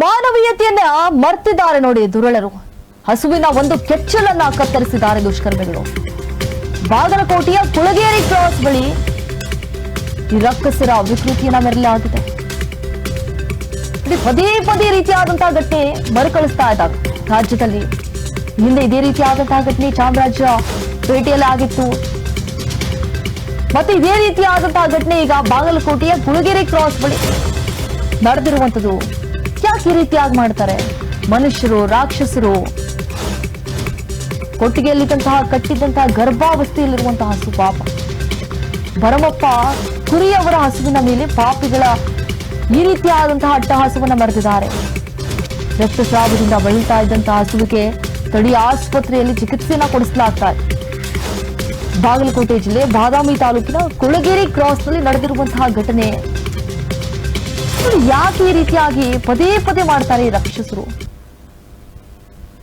ಮಾನವೀಯತೆಯನ್ನ ಮರ್ತಿದ್ದಾರೆ ನೋಡಿ ದುರಳರು. ಹಸುವಿನ ಒಂದು ಕೆಚ್ಚಲನ್ನ ಕತ್ತರಿಸಿದ್ದಾರೆ ದುಷ್ಕರ್ಮಿಗಳು. ಬಾಗಲಕೋಟೆಯ ಕುಳಗೇರಿ ಕ್ರಾಸ್ ಬಳಿ ರಕ್ಕಸರ ವಿಕೃತಿಯನ್ನ ಮೆರಲಾಗಿದೆ ಪದೇ ಪದೇ ರೀತಿಯಾದಂತಹ ಘಟನೆ ಮರುಕಳಿಸ್ತಾ ಇದ್ದಾಗ ರಾಜ್ಯದಲ್ಲಿ ಹಿಂದೆ ಇದೇ ರೀತಿಯಾದಂತಹ ಘಟನೆ ಚಾಮರಾಜ ಪೇಟೆಯಲ್ಲಿ ಆಗಿತ್ತು. ಮತ್ತೆ ಇದೇ ರೀತಿಯಾದಂತಹ ಘಟನೆ ಈಗ ಬಾಗಲಕೋಟೆಯ ಕುಳಗೇರಿ ಕ್ರಾಸ್ ಬಳಿ ನಡೆದಿರುವಂತದ್ದು. ಯಾಕೆ ಈ ರೀತಿಯಾಗಿ ಮಾಡ್ತಾರೆ. ಮನುಷ್ಯರು, ರಾಕ್ಷಸರು, ಕೊಟ್ಟಿಗೆಯಲ್ಲಿದ್ದಂತಹ ಕಟ್ಟಿದ್ದಂತಹ ಗರ್ಭಾವಸ್ಥೆಯಲ್ಲಿರುವಂತಹ ಹಸು ಪಾಪ. ಭರಮಪ್ಪ ಕುರಿಯವರ ಹಸುವಿನ ಮೇಲೆ ಪಾಪಿಗಳ ಈ ರೀತಿಯಾದಂತಹ ಅಟ್ಟಹಾಸವನ್ನು ಮರೆತಿದ್ದಾರೆ. ರಕ್ತಸ್ರಾವದಿಂದ ಬಳಲ್ತಾ ಇದ್ದಂತಹ ಹಸುವಿಗೆ ತಡಿ ಆಸ್ಪತ್ರೆಯಲ್ಲಿ ಚಿಕಿತ್ಸೆಯನ್ನ ಕೊಡಿಸಲಾಗ್ತಾ ಇದೆ. ಬಾಗಲಕೋಟೆ ಜಿಲ್ಲೆ ಬಾದಾಮಿ ತಾಲೂಕಿನ ಕುಳಗೇರಿ ಕ್ರಾಸ್ನಲ್ಲಿ ನಡೆದಿರುವಂತಹ ಘಟನೆ ಯಾಕೆ ಈ ರೀತಿಯಾಗಿ ಪದೇ ಪದೇ ಮಾಡ್ತಾರೆ ಈ ರಾಕ್ಷಸರು?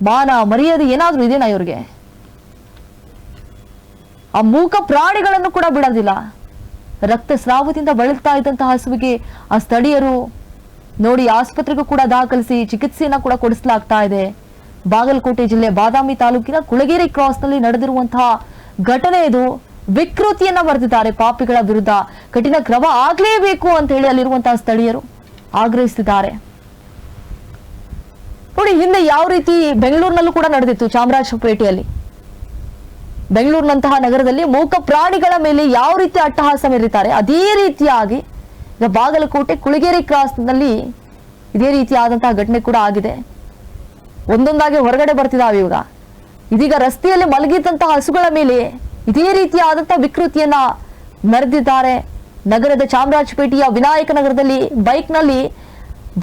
ಮಾನ, ಮರ್ಯಾದೆ ಏನಾದ್ರೂ ಇದೇನಾ ಇವ್ರಿಗೆ? ಆ ಮೂಕ ಪ್ರಾಣಿಗಳನ್ನು ಕೂಡ ಬಿಡೋದಿಲ್ಲ. ರಕ್ತಸ್ರಾವದಿಂದ ಬಳಲ್ತಾ ಇದ್ದಂತಹ ಹಸುವಿಗೆ ಆ ಸ್ಥಳೀಯರು ನೋಡಿ ಆಸ್ಪತ್ರೆಗೂ ಕೂಡ ದಾಖಲಿಸಿ ಚಿಕಿತ್ಸೆಯನ್ನ ಕೂಡ ಕೊಡಿಸಲಾಗ್ತಾ ಇದೆ. ಬಾಗಲಕೋಟೆ ಜಿಲ್ಲೆ ಬಾದಾಮಿ ತಾಲೂಕಿನ ಕುಳಗೇರಿ ಕ್ರಾಸ್ನಲ್ಲಿ ನಡೆದಿರುವಂತಹ ಘಟನೆ ಇದು. ವಿಕೃತಿಯನ್ನ ಬರೆದಿದ್ದಾರೆ ಪಾಪಿಗಳ ವಿರುದ್ಧ. ಕಠಿಣ ಕ್ರಮ ಆಗ್ಲೇಬೇಕು ಅಂತ ಹೇಳಿ ಅಲ್ಲಿರುವಂತಹ ಸ್ಥಳೀಯರು. ಆಗ್ರಹಿಸಿದ್ದಾರೆ ನೋಡಿ, ಹಿಂದೆ ಯಾವ ರೀತಿ ಬೆಂಗಳೂರಿನಲ್ಲೂ ಕೂಡ ನಡೆದಿತ್ತು ಚಾಮರಾಜಪೇಟೆಯಲ್ಲಿ ಬೆಂಗಳೂರಿನಂತಹ ನಗರದಲ್ಲಿ ಮೂಕ ಪ್ರಾಣಿಗಳ ಮೇಲೆ ಯಾವ ರೀತಿ ಅಟ್ಟಹಾಸ ಮೇರಿತಾರೆ ಅದೇ ರೀತಿಯಾಗಿ ಈಗ ಬಾಗಲಕೋಟೆ ಕುಳಿಗೇರಿ ಕ್ರಾಸ್ನಲ್ಲಿ ಇದೇ ರೀತಿಯಾದಂತಹ ಘಟನೆ ಕೂಡ ಆಗಿದೆ. ಒಂದೊಂದಾಗಿ ಹೊರಗಡೆ ಬರ್ತಿದಾವೆ ಇವಾಗ ಇದೀಗ ರಸ್ತೆಯಲ್ಲಿ ಮಲಗಿದಂತಹ ಹಸುಗಳ ಮೇಲೆ ಇದೇ ರೀತಿಯಾದಂತಹ ವಿಕೃತಿಯನ್ನ ಮೆರೆದಿದ್ದಾರೆ. ನಗರದ ಚಾಮರಾಜಪೇಟೆಯ ವಿನಾಯಕ ನಗರದಲ್ಲಿ ಬೈಕ್ನಲ್ಲಿ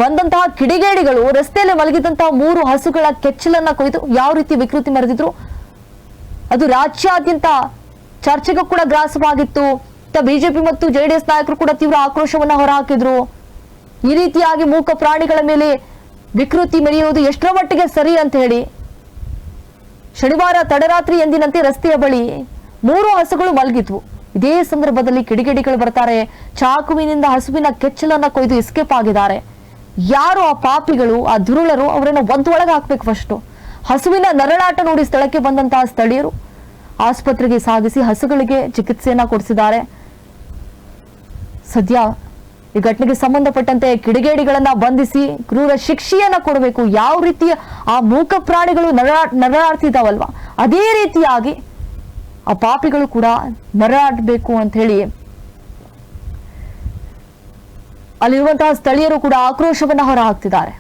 ಬಂದಂತಹ ಕಿಡಿಗೇಡಿಗಳು ರಸ್ತೆಯಲ್ಲಿ ಮಲಗಿದಂತಹ ಮೂರು ಹಸುಗಳ ಕೆಚ್ಚಲನ್ನ ಕೊಯ್ದು ಯಾವ ರೀತಿ ವಿಕೃತಿ ಮರೆದಿದ್ರು? ಅದು ರಾಜ್ಯಾದ್ಯಂತ ಚರ್ಚೆಗೂ ಕೂಡ ಗ್ರಾಸವಾಗಿತ್ತು. ಬಿಜೆಪಿ ಮತ್ತು ಜೆಡಿಎಸ್ ನಾಯಕರು ಕೂಡ ತೀವ್ರ ಆಕ್ರೋಶವನ್ನ ಹೊರಹಾಕಿದ್ರು. ಈ ರೀತಿಯಾಗಿ ಮೂಕ ಪ್ರಾಣಿಗಳ ಮೇಲೆ ವಿಕೃತಿ ಮೆರೆಯುವುದು ಎಷ್ಟರ ಮಟ್ಟಿಗೆ ಸರಿ ಅಂತ ಹೇಳಿ. ಶನಿವಾರ ತಡರಾತ್ರಿ ಎಂದಿನಂತೆ ರಸ್ತೆಯ ಬಳಿ ಮೂರು ಹಸುಗಳು ಮಲಗಿದ್ವು. ಇದೇ ಸಂದರ್ಭದಲ್ಲಿ ಕಿಡಿಗೇಡಿಗಳು ಬರ್ತಾರೆ. ಚಾಕುವಿನಿಂದ ಹಸುವಿನ ಕೆಚ್ಚಲನ್ನ ಕೊಯ್ದು ಎಸ್ಕೇಪ್ ಆಗಿದ್ದಾರೆ. ಯಾರು ಆ ಪಾಪಿಗಳು, ಆ ದುರುಳರು ಅವರನ್ನ ಒಳಗೆ ಹಾಕ್ಬೇಕು ಫಸ್ಟ್ ಹಸುವಿನ ನರಳಾಟ ನೋಡಿ ಸ್ಥಳಕ್ಕೆ ಬಂದಂತಹ ಸ್ಥಳೀಯರು. ಆಸ್ಪತ್ರೆಗೆ ಸಾಗಿಸಿ ಹಸುಗಳಿಗೆ ಚಿಕಿತ್ಸೆಯನ್ನ ಕೊಡಿಸಿದ್ದಾರೆ. ಸದ್ಯ ಈ ಘಟನೆಗೆ ಸಂಬಂಧಪಟ್ಟಂತೆ ಕಿಡಿಗೇಡಿಗಳನ್ನ ಬಂಧಿಸಿ ಕ್ರೂರ ಶಿಕ್ಷೆಯನ್ನ ಕೊಡಬೇಕು. ಯಾವ ರೀತಿಯ ಆ ಮೂಕ ಪ್ರಾಣಿಗಳು ನರಳಾ ನರಳಾಡ್ತಿದ್ದಾವಲ್ವಾ? ಅದೇ ರೀತಿಯಾಗಿ ಆ ಪಾಪಿಗಳು ಕೂಡ ಮರಳಾಡಬೇಕು ಅಂತ ಹೇಳಿ ಅಲ್ಲಿರುವಂತಹ ಸ್ಥಳೀಯರು ಕೂಡ ಆಕ್ರೋಶವನ್ನ ಹೊರ ಹಾಕ್ತಿದ್ದಾರೆ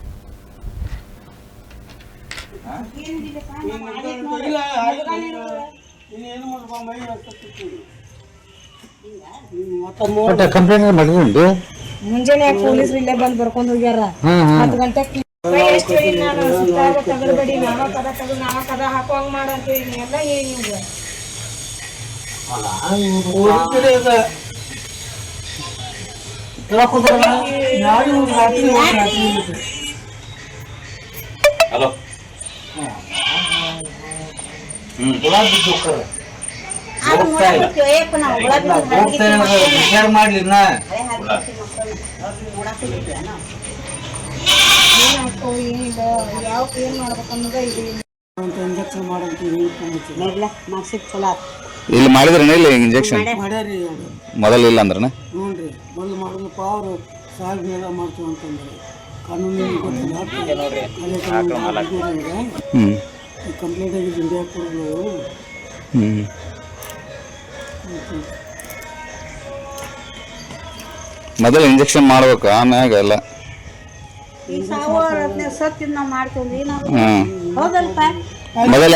ಮುಂಜಾನೆ ಪೊಲೀಸ್ ಇಲ್ಲೇ ಬಂದು ಬರ್ಕೊಂಡ್ ಹೋಗ್ಯಾರ. ಹತ್ತು ಗಂಟೆ ಎಷ್ಟು ನಾನು? ತಗಡ್ಬೇಡಿ ನಾವ ಕದ ತಗದು ನಾವ ಕದ ಹಾಕುವಂಗ್ ಮಾಡಂತ ಎಲ್ಲ ಏನ್ ರಾತ್ರಿ ಹ್ಮ್. ಗುಲಾಬ್ ವಿಚಾರ ಮಾಡ್ಲಿ ನಾ. ಏನ್ ಹಾಕೋ ಏನಿಲ್ಲ ಯಾವ ಏನ್ ಮಾಡ್ಬೇಕು ಅನ್ನೋದ ಇದು. ಅಂತ ಮಾಡ್ಸಿದ್ ಮಾಡಂತೀವಿ ಇಲ್ಲಿ ಮಾಡಿದ್ರೇನ ಇಲ್ಲ ಇಂಜೆಕ್ಷನ್ ಮಾಡ್ಯಾರಿ. ಮೊದಲು ಇಲ್ಲ ಅಂದ್ರನ? ನೋಡ್ರಿ ಮೊದಲು ಮಾಡಿದ್ರಪ್ಪ ಅವರು ಅಂತಂದ್ರೆ. ಕಾನೂನಿನ ಗೊತ್ತಿಲ್ಲ ಹ್ಮ್. ಕಂಪ್ಲೇಂಟ್ ಆಗಿದೆ ಇಂಡಿಯಾ ಕೊಡಲು ಹ್ಮ್. ಮೊದಲು ಇಂಜೆಕ್ಷನ್ ಮಾಡ್ಬೇಕು ಆಮ್ಯಾಗ ಎಲ್ಲ. ಸಾವು ನಾವ್ ಮಾಡ್ತೀವಿ ನಾವು ಹ್ಮ್. ಹೌದಲ್ಪ? ಮೊದಲ